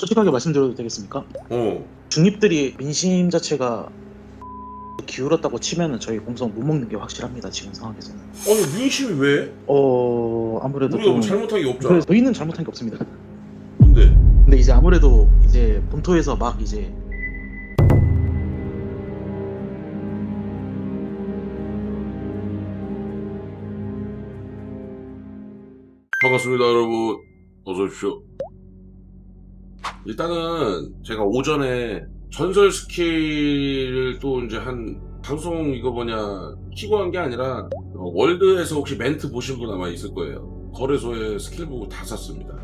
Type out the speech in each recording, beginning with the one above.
솔직하게 말씀드려도 되겠습니까? 어. 중립들이 민심 자체가 기울었다고 치면은 저희 공성 못 먹는 게 확실합니다 지금 상황에서는. 아니 민심이 왜? 어 아무래도 우리가 뭐 좀 잘못한 게 없잖아. 그래서 저희는 잘못한 게 없습니다. 근데 근데 이제 아무래도 이제 본토에서 막 이제 반갑습니다 여러분 어서 오십시오 일단은 제가 오전에 전설 스킬을 또 이제 한 방송 이거 뭐냐 키고 한 게 아니라 어, 월드에서 혹시 멘트 보신 분 아마 있을 거예요. 거래소에 스킬 보고 다 샀습니다.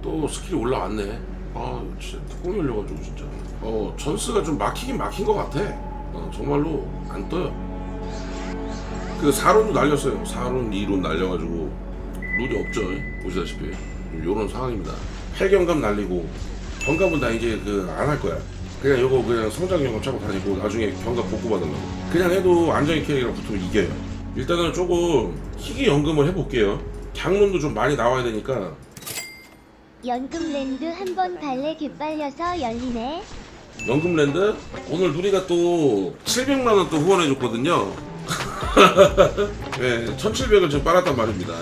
또 스킬이 올라왔네. 아 진짜 뚜껑 열려가지고 진짜. 어 전스가 좀 막히긴 막힌 것 같아. 어, 정말로 안 떠요. 그 4론도 날렸어요. 4론 2론 날려가지고 룰이 없죠. 보시다시피. 요런 상황입니다. 8경감 날리고 경감은 나 이제 그 안 할 거야. 그냥 요거 그냥 성장 경감 차고 다니고 나중에 경감 복구 받으려고. 그냥 해도 안정의 캐릭이랑 붙으면 이겨요. 일단은 조금 희귀 연금을 해볼게요. 장론도 좀 많이 나와야 되니까 연금 랜드 한 번 발레 깃발려서 열리네. 연금랜드 오늘 누리가 또 700만 원 또 후원해 줬거든요. 네, 1,700을 지금 빨았단 말입니다.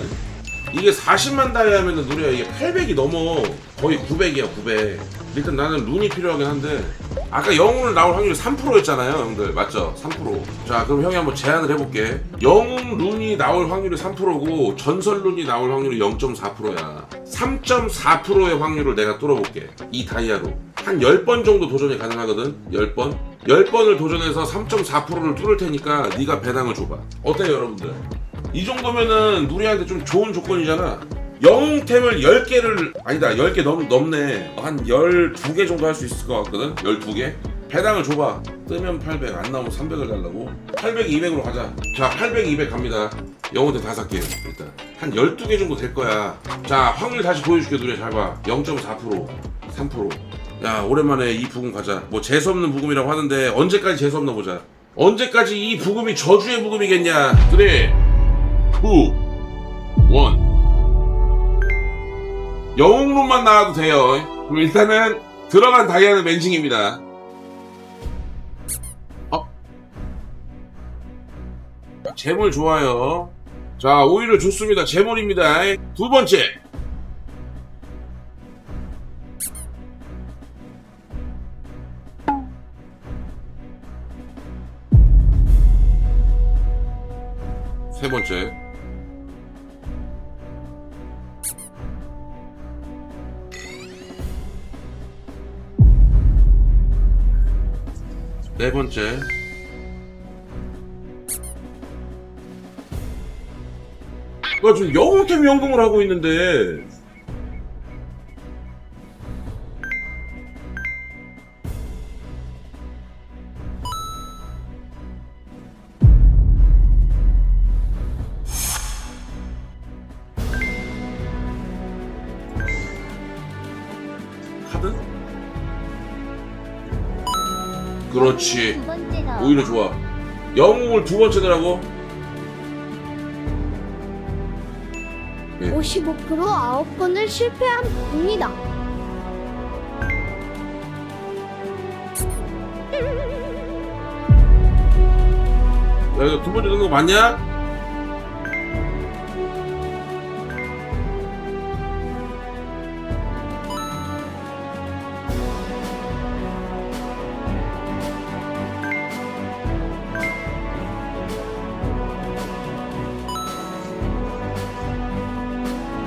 이게 40만 다이 하면은 누리야 이게 800이 넘어 거의 900이야 900. 일단 나는 룬이 필요하긴 한데 아까 영웅을 나올 확률이 3%였잖아요 형들 맞죠? 3%. 자 그럼 형이 한번 제안을 해볼게. 영웅 룬이 나올 확률이 3%고 전설 룬이 나올 확률이 0.4%야. 3.4%의 확률을 내가 뚫어볼게. 이 다이아로. 한 10번 정도 도전이 가능하거든. 10번. 10번을 도전해서 3.4%를 뚫을 테니까 네가 배당을 줘봐. 어때요 여러분들? 이 정도면은 누리한테 좀 좋은 조건이잖아. 영웅템을 10개를 아니다 10개 넘, 넘네. 한 12개 정도 할 수 있을 것 같거든? 12개? 배당을 줘봐. 뜨면 800 안 나오면 300을 달라고. 800 200으로 가자. 자800 200 갑니다. 영웅템 다 살게요 일단. 한 12개 정도 될 거야. 자 확률 다시 보여줄게 누리 잘봐. 0.4% 3%야 오랜만에 이 부금 가자. 뭐 재수없는 부금이라고 하는데 언제까지 재수없나 보자. 언제까지 이 부금이 저주의 부금이겠냐 3 2 1 영웅론만 나와도 돼요. 그럼 일단은 들어간 다이아는 맨징입니다. 어? 재물 좋아요. 자, 오히려 좋습니다. 재물입니다. 두 번째. 번째. 나 지금 영웅템 연금을 하고 있는데 그렇지. 두 번째 넣어. 오히려 좋아. 영웅을 두 번째 넣으라고? 네. 55% 9번을 실패합니다. 야, 이거 두 번째 넣는 거 맞냐?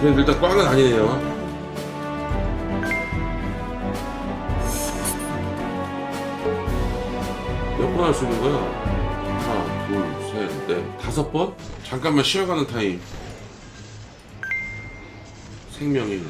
그냥 일단 꽝은 아니네요. 몇 번 할 수 있는 거야? 하나, 둘, 셋, 넷, 다섯 번? 잠깐만 쉬어가는 타임. 생명 1,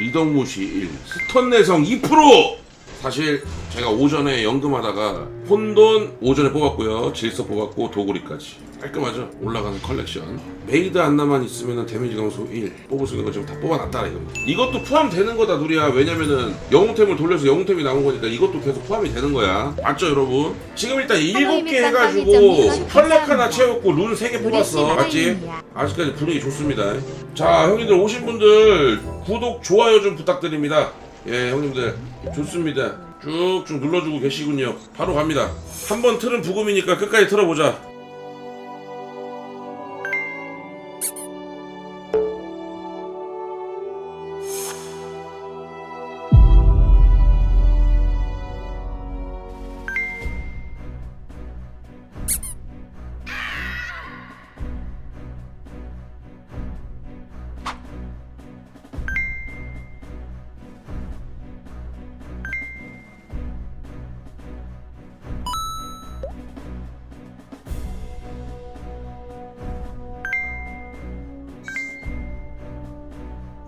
미덕무시 1, 스턴 내성 2%! 사실 제가 오전에 연금하다가 혼돈 오전에 뽑았고요. 질서 뽑았고 도구리까지. 깔끔하죠? 올라가는 컬렉션. 메이드 안나만 있으면 데미지 감소 1. 뽑을 수 있는 거 지금 다 뽑아놨다 이거. 이것도 포함되는 거다 누리야. 왜냐면은 영웅템을 돌려서 영웅템이 나온 거니까 이것도 계속 포함이 되는 거야. 맞죠 여러분? 지금 일단 7개 해가지고 펄렉 하나 채웠고 룬 3개 뽑았어. 맞지? 아직까지 분위기 좋습니다. 자, 형님들 오신 분들 구독, 좋아요 좀 부탁드립니다. 예 형님들 좋습니다 쭉쭉 눌러주고 계시군요 바로 갑니다 한번 틀은 부금이니까 끝까지 틀어보자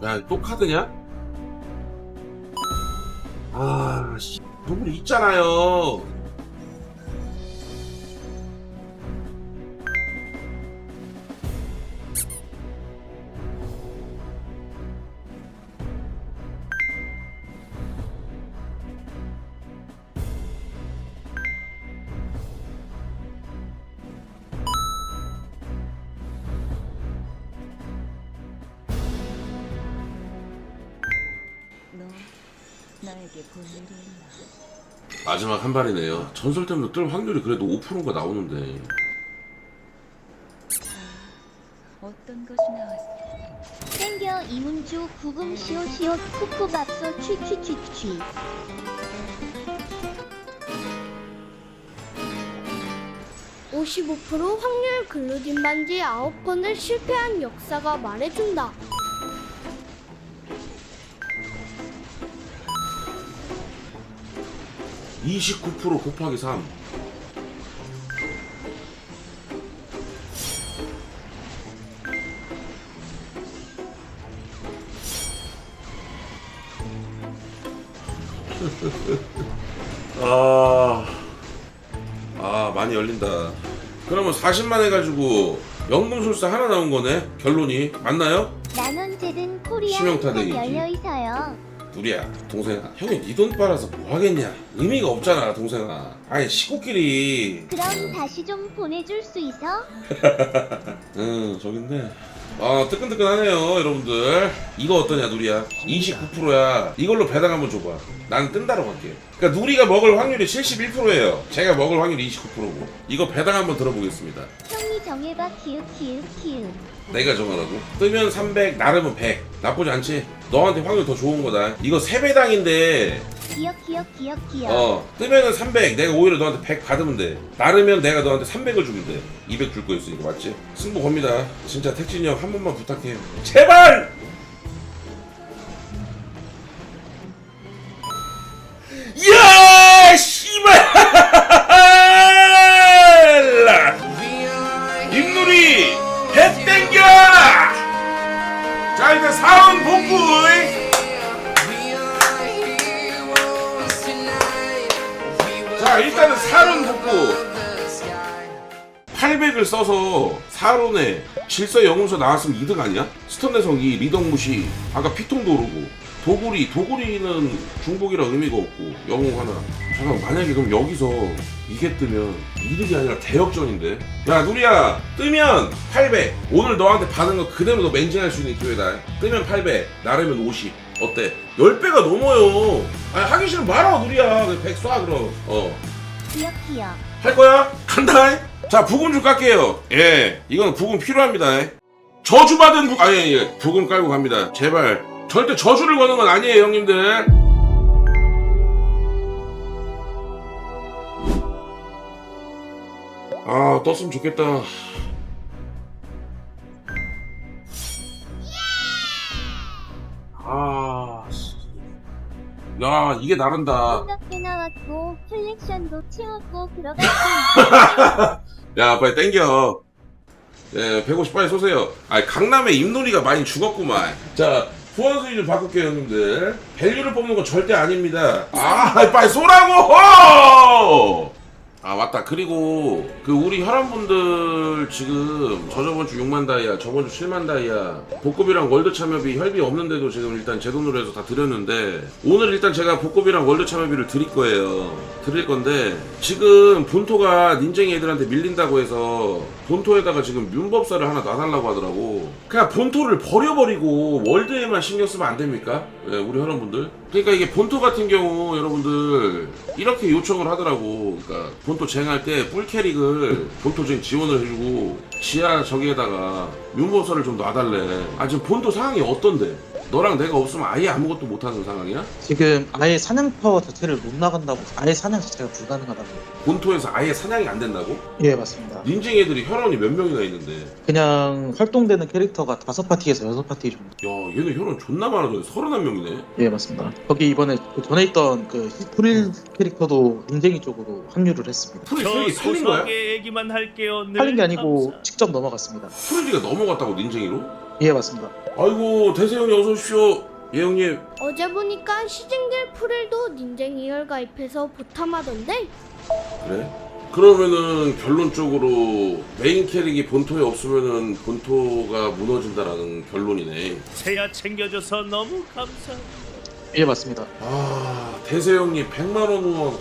야 또 카드냐? 아 씨, 눈물이 있잖아요 마지막 한 발이네요 전설 때문에 뜰 확률이 그래도 5%가 나오는데 어떤 것이 나왔어? 땡겨 이문주 구금 시오 시오 쿠쿠밥소 취취취취 55% 확률 글루딘 반지 9건을 실패한 역사가 말해준다. (29% 곱하기 3) 아, 아 많이 열린다. 그러면 40만 해가지고 연금술사 하나 나온 거네. 결론이 맞나요? 난 언제든 코리아 되겠지. 열려 있어요. 누리야. 동생아. 형이 네 돈 빨아서 뭐 하겠냐? 의미가 없잖아 동생아. 아니 식구끼리. 그럼 다시 좀 보내줄 수 있어? 응 저긴데. 아 뜨끈뜨끈하네요 여러분들. 이거 어떠냐 누리야? 29%야. 이걸로 배당 한번 줘봐. 난 뜬다로 갈게. 그러니까 누리가 먹을 확률이 71%예요. 제가 먹을 확률이 29%고. 이거 배당 한번 들어보겠습니다 정해봐. 키읔 키읔 키읔. 내가 정하라고? 뜨면 300 나르면 100 나쁘지 않지? 너한테 확률 더 좋은 거다. 이거 3배당인데. 기억 기억 기억 기억. 어 뜨면은 300 내가 오히려 너한테 100 받으면 돼. 나르면 내가 너한테 300을 주면 돼 200 줄 거였으니까 맞지? 승부 겁니다. 진짜 택진이 형 한 번만 부탁해 제발 800을 써서 사론에 질서 영웅서 나왔으면 이득 아니야? 스턴 내성이 리덕무시 아까 피통도 오르고. 도구리 도구리는 중복이라 의미가 없고 영웅 하나. 잠깐 만약에 그럼 여기서 이게 뜨면 이득이 아니라 대역전인데? 야 누리야! 뜨면 800 오늘 너한테 받은 거 그대로 너 맹징할 수 있는 기회다. 뜨면 800 나르면 50 어때? 10배가 넘어요. 아니 하기 싫으면 말아 누리야. 100쏴 그럼. 어. 기억 기억. 할 거야? 간다. 자, 부금 좀 깔게요. 예, 이건 부금 필요합니다. 저주받은 부, 아, 예, 예. 부금 깔고 갑니다. 제발. 절대 저주를 거는 건 아니에요, 형님들. 아, 떴으면 좋겠다. 아, 씨. 야, 이게 나른다. 생각해 나왔고 컬렉션도 채웠고 있어. 야 빨리 땡겨. 예, 150 빨리 쏘세요. 아 강남에 임놀이가 많이 죽었구만. 자 후원 수위 좀 바꿀게요 형님들. 밸류를 뽑는 건 절대 아닙니다. 아 빨리 쏘라고 아 맞다. 그리고 그 우리 혈원분들 지금 저저번 주 6만 다이아 저번 주 7만 다이아 복급이랑 월드 참여비 혈비 없는데도 지금 일단 제 돈으로 해서 다 드렸는데 오늘 일단 제가 복급이랑 월드 참여비를 드릴 거예요. 드릴 건데 지금 본토가 닌쟁이 애들한테 밀린다고 해서 본토에다가 지금 윤법사를 하나 놔달라고 하더라고. 그냥 본토를 버려버리고 월드에만 신경 쓰면 안 됩니까? 예, 우리 혈원분들 그러니까 이게 본토 같은 경우 여러분들 이렇게 요청을 하더라고. 그러니까 본토 쟁할 때 뿔캐릭을 본토 쟁 지원을 해주고 지하 저기에다가 윤보서를 좀 놔달래. 아 지금 본토 상황이 어떤데? 너랑 내가 없으면 아예 아무것도 못하는 상황이야? 지금 아예 사냥터 자체를 못 나간다고 아예 사냥 자체가 불가능하다고 본토에서 아예 사냥이 안 된다고? 예 맞습니다 닌쟁 애들이 혈원이 몇 명이나 있는데 그냥 활동되는 캐릭터가 다섯 파티에서 여섯 파티 정도 야 얘는 혈원 존나 많아져 서른한 명이네 예 맞습니다 거기 이번에 그 전에 있던 그 히 프릴 캐릭터도 인쟁이 쪽으로 합류를 했습니다 프리 저 세력이 살린 거야? 소소하게 얘기만 할게요. 늘 팔린 게 아니고 감사. 직접 넘어갔습니다 프리디가 넘어갔다고 닌쟁이로? 예 맞습니다. 아이고 대세형님 어서 오십시오. 예 형님. 어제 보니까 시즌길 풀일도 닌쟁 2열 가입해서 보탐하던데? 그래? 그러면은 결론적으로 메인 캐릭이 본토에 없으면은 본토가 무너진다라는 결론이네. 새야 챙겨줘서 너무 감사. 예 맞습니다. 아 대세 형님 100만원 후원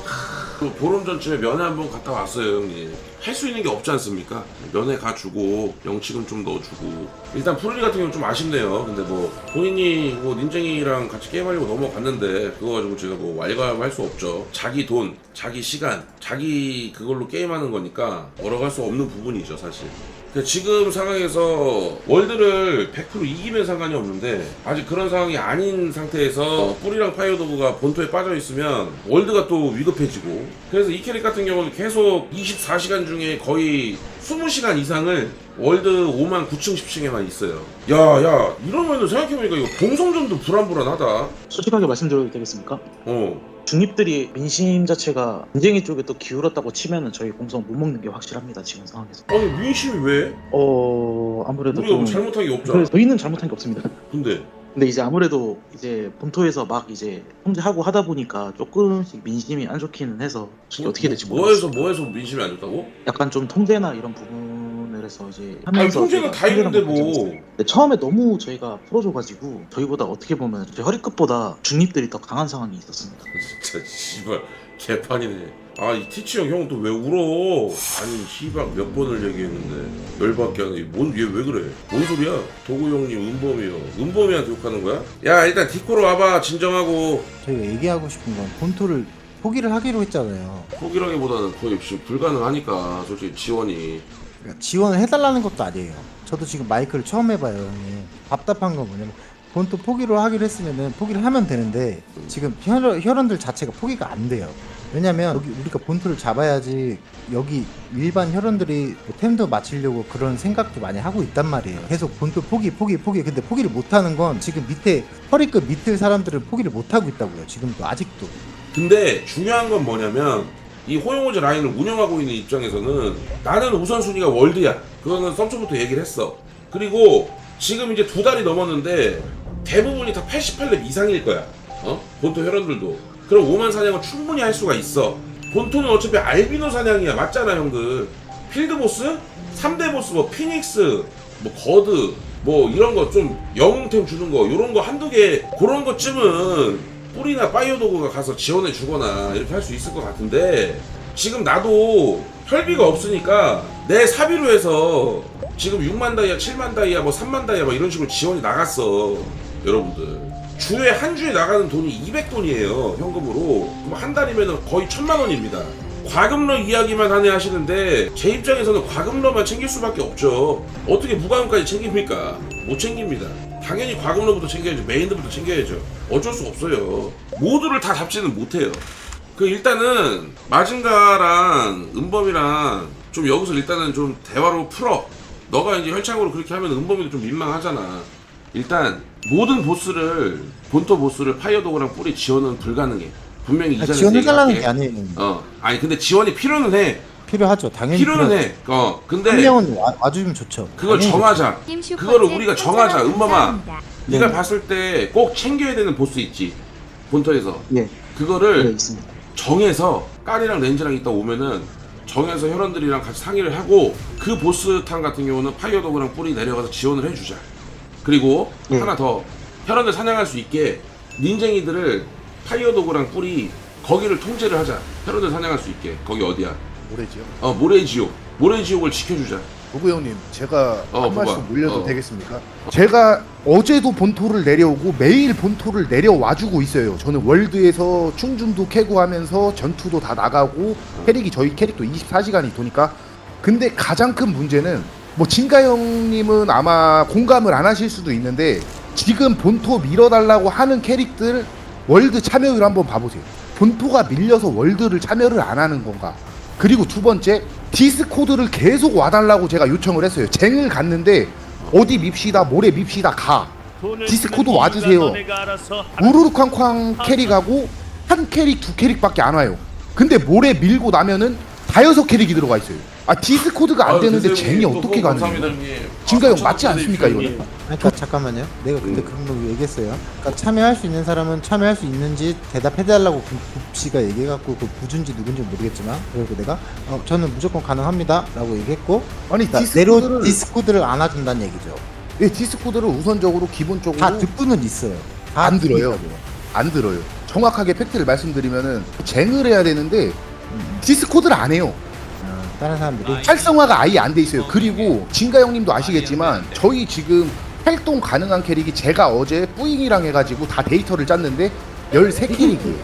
그 보름 전쯤에 면회 한번 갔다 왔어요 형님 할 수 있는 게 없지 않습니까? 면회 가주고 영치금 좀 넣어주고. 일단 푸르리 같은 경우는 좀 아쉽네요. 근데 뭐 본인이 뭐 닌쟁이랑 같이 게임하려고 넘어갔는데 그거 가지고 제가 뭐 왈가왈부할 수 없죠. 자기 돈 자기 시간 자기 그걸로 게임하는 거니까 할수 없는 부분이죠 사실. 지금 상황에서 월드를 100% 이기면 상관이 없는데 아직 그런 상황이 아닌 상태에서 뿌리랑 파이어도그가 본토에 빠져 있으면 월드가 또 위급해지고. 그래서 이 캐릭 같은 경우는 계속 24시간 중에 거의 20시간 이상을 월드 5만 9층 10층에만 있어요. 야 야 이러면은 생각해보니까 이거 공성전도 불안불안하다. 솔직하게 말씀드려도 되겠습니까? 어. 중립들이 민심 자체가 인쟁이 쪽에 또 기울었다고 치면은 저희 공성 못 먹는 게 확실합니다 지금 상황에서. 아니 민심이 왜? 어 아무래도 우리가 뭐 좀 잘못한 게 없잖아. 그래서 저희는 잘못한 게 없습니다. 근데 근데 이제 아무래도 이제 본토에서 막 이제 통제하고 하다 보니까 조금씩 민심이 안 좋기는 해서 이게 어떻게 될지 뭐해서 모르겠어요. 뭐해서 민심이 안 좋다고? 약간 좀 통제나 이런 부분을 해서 이제 아니 하면서 통제는 저희가 다 있는데 통제를 못뭐 근데 처음에 너무 저희가 풀어줘가지고 저희보다 어떻게 보면 저희 허리끝보다 중립들이 더 강한 상황이 있었습니다. 진짜 씨발 개판이네. 아 이 티치 형형 또 왜 울어? 아니 씨발 몇 번을 얘기했는데 열받게 하네. 뭔얘 왜 그래? 뭔 소리야? 도구 형님 은범이요. 은범이한테 욕하는 거야? 야 일단 디코로 와봐 진정하고 저희가 얘기하고 싶은 건 본토를 포기를 하기로 했잖아요. 포기라기보다는 거의 지금 불가능하니까 솔직히 지원이 그러니까 지원을 해달라는 것도 아니에요. 저도 지금 마이크를 처음 해봐요, 형님. 답답한 건 뭐냐면 본토 포기로 하기로 했으면은 포기를 하면 되는데 지금 혈원, 혈원들 자체가 포기가 안 돼요. 왜냐면 여기 우리가 본토를 잡아야지 여기 일반 혈원들이 뭐 템도 맞추려고 그런 생각도 많이 하고 있단 말이에요. 계속 본토 포기 포기 포기 근데 포기를 못하는 건 지금 밑에 허리끝 밑에 사람들은 포기를 못하고 있다고요. 지금도 아직도. 근데 중요한 건 뭐냐면 이 호용호즈 라인을 운영하고 있는 입장에서는 나는 우선순위가 월드야. 그거는 썸초부터 얘기를 했어. 그리고 지금 이제 두 달이 넘었는데 대부분이 다 88렙 이상일 거야. 어? 본토 혈원들도. 그럼 5만 사냥은 충분히 할 수가 있어. 본토는 어차피 알비노 사냥이야. 맞잖아, 형들. 필드 보스? 3대 보스 뭐 피닉스, 뭐 거드, 뭐 이런 거 좀 영웅템 주는 거, 이런 거 한두 개, 그런 것쯤은 뿌리나 파이어도그가 가서 지원해 주거나 이렇게 할 수 있을 것 같은데 지금 나도 혈비가 없으니까 내 사비로 해서 지금 6만 다이아, 7만 다이아, 뭐 3만 다이아 뭐 이런 식으로 지원이 나갔어 여러분들 주에 한 주에 나가는 돈이 200돈이에요 현금으로. 한 달이면 거의 천만 원입니다. 과금러 이야기만 하네 하시는데 제 입장에서는 과금러만 챙길 수밖에 없죠. 어떻게 무과금까지 챙깁니까? 못 챙깁니다. 당연히 과금러부터 챙겨야죠. 메인들부터 챙겨야죠. 어쩔 수 없어요. 모두를 다 잡지는 못해요. 그 일단은 마징가랑 은범이랑 좀 여기서 일단은 좀 대화로 풀어. 너가 이제 혈창으로 그렇게 하면 은범이도 좀 민망하잖아. 일단 모든 보스를 본토 보스를 파이어도그랑 뿌리 지원은 불가능해 분명히 이전에 지원해달라는 얘기할게. 게 아니에요. 어 아니 근데 지원이 필요는 해 필요하죠. 당연히 필요는 필요하죠. 해. 어 근데 한 명은 와, 와주면 좋죠. 그걸 당연히 정하자. 그거를 우리가 정하자. 은범아. 네가 네. 봤을 때 꼭 챙겨야 되는 보스 있지. 본토에서 예, 네 그거를 있습니다. 정해서 까리랑 렌즈랑 있다 오면은 정해서 혈원들이랑 같이 상의를 하고 그 보스탕 같은 경우는 파이어도그랑 뿌리 내려가서 지원을 해주자. 그리고 네. 하나 더 혈원들 사냥할 수 있게 닌쟁이들을 파이어도그랑 뿌리 거기를 통제를 하자. 혈원들 사냥할 수 있게 거기 어디야? 모래지요? 어 모래지옥 모래지옥을 지켜주자 부부 형님 제가 어, 한 말씀 부부야. 올려도 어. 되겠습니까? 제가 어제도 본토를 내려오고 매일 본토를 내려와주고 있어요. 저는 월드에서 충준도 캐고 하면서 전투도 다 나가고 캐릭이 저희 캐릭도 24시간이 도니까 근데 가장 큰 문제는 뭐 진가 형님은 아마 공감을 안 하실 수도 있는데 지금 본토 밀어달라고 하는 캐릭들 월드 참여율 한번 봐보세요. 본토가 밀려서 월드를 참여를 안 하는 건가? 그리고 두 번째 디스코드를 계속 와달라고 제가 요청을 했어요. 쟁을 갔는데 어디 밉시다 모레 밉시다 가. 디스코드 와주세요. 우르르쾅쾅 캐릭하고 한 캐릭 두 캐릭밖에 안 와요. 근데 모레 밀고 나면은 다여섯 캐릭이 들어가 있어요. 아 디스코드가 안 아유, 되는데 쟁이 또 어떻게 후원 가는 거예요? 진가형 아, 맞지 않습니까. 이거는? 아니, 그러니까 잠깐만요. 내가 그때 그런 거 얘기했어요. 그러니까 참여할 수 있는 사람은 참여할 수 있는지 대답해달라고 국- 국씨가 얘기해갖고 그 부준지 누군지 모르겠지만 그리고 내가 어, 저는 무조건 가능합니다라고 얘기했고 아니 그러니까 내로 디스코드를 디스코드를 안 와준다는 얘기죠. 예, 디스코드를 우선적으로 기본적으로 다 듣고는 있어요. 다 안 들어요. 듣고 있다고요. 안 들어요. 정확하게 팩트를 말씀드리면은 쟁을 해야 되는데 디스코드를 안 해요. 어, 다른 사람들이 활성화가 아예 안 돼 있어요. 그리고 진가 형님도 아시겠지만 저희 지금 활동 가능한 캐릭이 제가 어제 뿌잉이랑 해가지고 다 데이터를 짰는데 13캐릭이에요.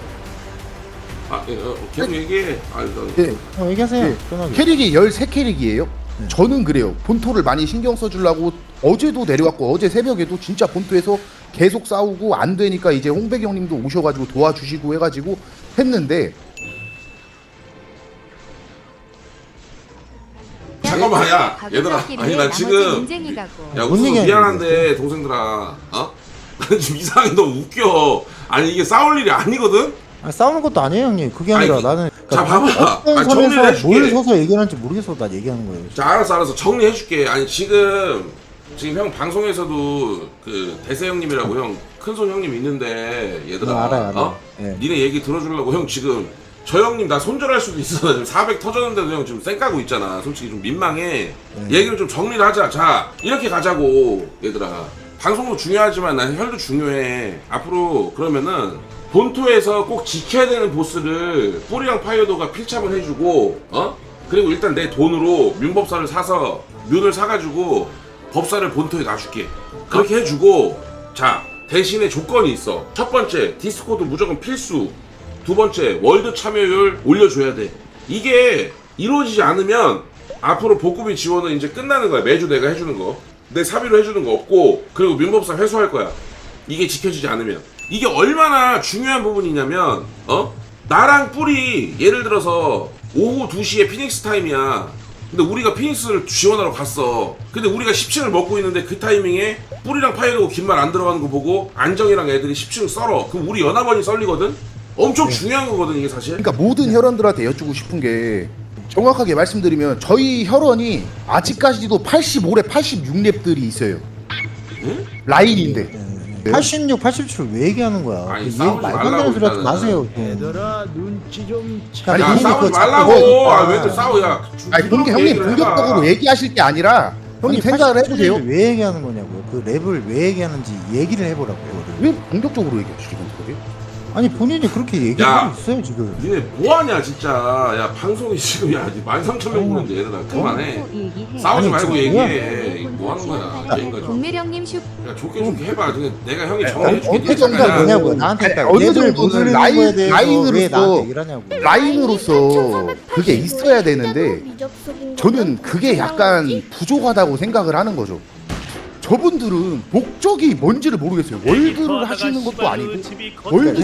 아, 예, 어, 계속 얘기해. 아, 나, 예, 어, 얘기하세요. 예. 편하게. 캐릭이 13캐릭이에요. 네. 저는 그래요. 본토를 많이 신경 써주려고 어제도 내려왔고 어제 새벽에도 진짜 본토에서 계속 싸우고 안 되니까 이제 홍백 형님도 오셔가지고 도와주시고 해가지고 했는데 잠깐만, 야, 얘들아. 아니, 나 지금. 야, 우수 얘기하는 미안한데, 동생들아. 어? 좀 이상하게 너무 웃겨. 아니, 이게 싸울 일이 아니거든? 아, 싸우는 것도 아니에요, 형님. 그게 아니라 아니, 나는 자, 그러니까 봐봐. 어떤 아니, 정리를 선에서 해줄게. 뭘 서서 얘기하는지 모르겠어. 나 얘기하는 거예요. 자, 알았어, 알았어. 정리해줄게. 아니, 지금, 지금 형 방송에서도 그 대세 형님이라고 형, 큰손 형님 있는데, 얘들아. 네, 알아요, 알아요. 어? 예. 니네 얘기 들어주려고 형 지금, 저 형님 나 손절할 수도 있어. 지금 400 터졌는데도 형 지금 쌩 까고 있잖아. 솔직히 좀 민망해. 네. 얘기를 좀 정리를 하자. 자, 이렇게 가자고, 얘들아. 방송도 중요하지만 난 혈도 중요해. 앞으로 그러면은 본토에서 꼭 지켜야 되는 보스를 뿌리랑 파이어도가 필참을 해주고, 어? 그리고 일단 내 돈으로 뮨법사를 사서 뮨을 사가지고 법사를 본토에 놔줄게. 그렇게 해주고, 자, 대신에 조건이 있어. 첫 번째, 디스코드 무조건 필수. 두 번째, 월드 참여율 올려줘야 돼. 이게 이루어지지 않으면 앞으로 복구비 지원은 이제 끝나는 거야. 매주 내가 해주는 거. 내 사비로 해주는 거 없고, 그리고 민법사 회수할 거야. 이게 지켜지지 않으면. 이게 얼마나 중요한 부분이냐면, 어? 나랑 뿔이 예를 들어서 오후 2시에 피닉스 타임이야. 근데 우리가 피닉스를 지원하러 갔어. 근데 우리가 10층을 먹고 있는데 그 타이밍에 뿔이랑 파이르고 긴말 안 들어가는 거 보고 안정이랑 애들이 10층 썰어. 그럼 우리 연합원이 썰리거든? 엄청 중요한 거거든, 이게 사실. 그러니까 모든 혈원들한테 여쭈고 싶은 게 정확하게 말씀드리면 저희 혈원이 아직까지도 85렙, 86렙들이 있어요. 라인인데. 86, 87을 왜 얘기하는 거야? 아니, 그 싸우지 얘기 말도 안 말라고 되는 소리 하지 일단은. 마세요. 좀. 얘들아 눈치 좀 아니, 야, 본인이 싸우지 그거 말라고! 그러니까. 아, 왜들 싸워, 야. 아니 본게 형님 얘기를 해봐. 본격적으로 얘기하실 게 아니라 형님 생각을 87을 해보세요. 왜 얘기하는 거냐고요? 그 랩을 왜 얘기하는지 얘기를 해보라고. 그거를. 왜 본격적으로 얘기하시는 거예요? 아니 본인이 그렇게 야. 얘기하고 있어요 지금. 니네 뭐하냐 진짜 야 방송이 지금 야 13,000명 보는데 얘들아 그만해 싸우지 아니, 말고 지금 얘기해 이거 뭐하는 거야 게임가 좀 동매령님 슈 야 좋게 좋게 해봐 그냥 내가 형이 어, 정리해 줄게 어느 정도? 아니, 나한테 그러니까 어느 정도는 라인- 거에 대해서 왜 라인으로서 나한테 얘기를 하냐고. 라인으로서 그게 있어야 되는데 저는 그게 약간 부족하다고 생각을 하는 거죠. 저분들은 목적이 뭔지를 모르겠어요. 월드를 하시는 것도 아니고 월드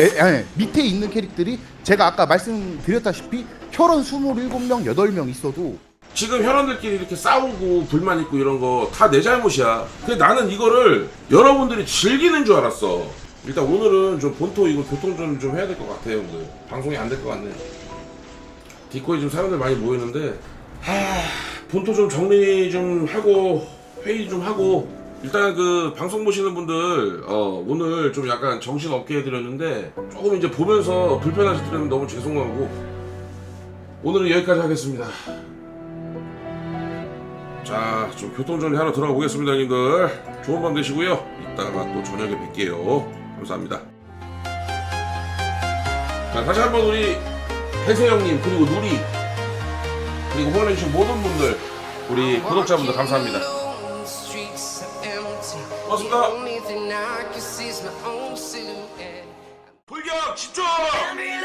에, 아니, 밑에 있는 캐릭들이 제가 아까 말씀드렸다시피 혈원 27명, 8명 있어도 지금 혈원들끼리 이렇게 싸우고 불만 있고 이런 거 다 내 잘못이야. 근데 나는 이거를 여러분들이 즐기는 줄 알았어. 일단 오늘은 좀 본토 이거 교통 좀, 좀 해야 될 것 같아요 형들 방송이 안 될 것 같네. 디코에 지금 사람들 많이 모이는데 하... 본토 좀 정리 좀 하고 회의 좀 하고 일단 그 방송 보시는 분들 어, 오늘 좀 약간 정신 없게 해드렸는데 조금 이제 보면서 불편하시더라면 너무 죄송하고 오늘은 여기까지 하겠습니다. 자, 좀 교통정리 하러 들어가 보겠습니다, 형님들. 좋은 밤 되시고요. 이따가 또 저녁에 뵐게요. 감사합니다. 자, 다시 한번 우리 태세 형님, 그리고 누리, 그리고 후원해주신 모든 분들, 우리 구독자분들 감사합니다. 고맙습니다. 불격 집중!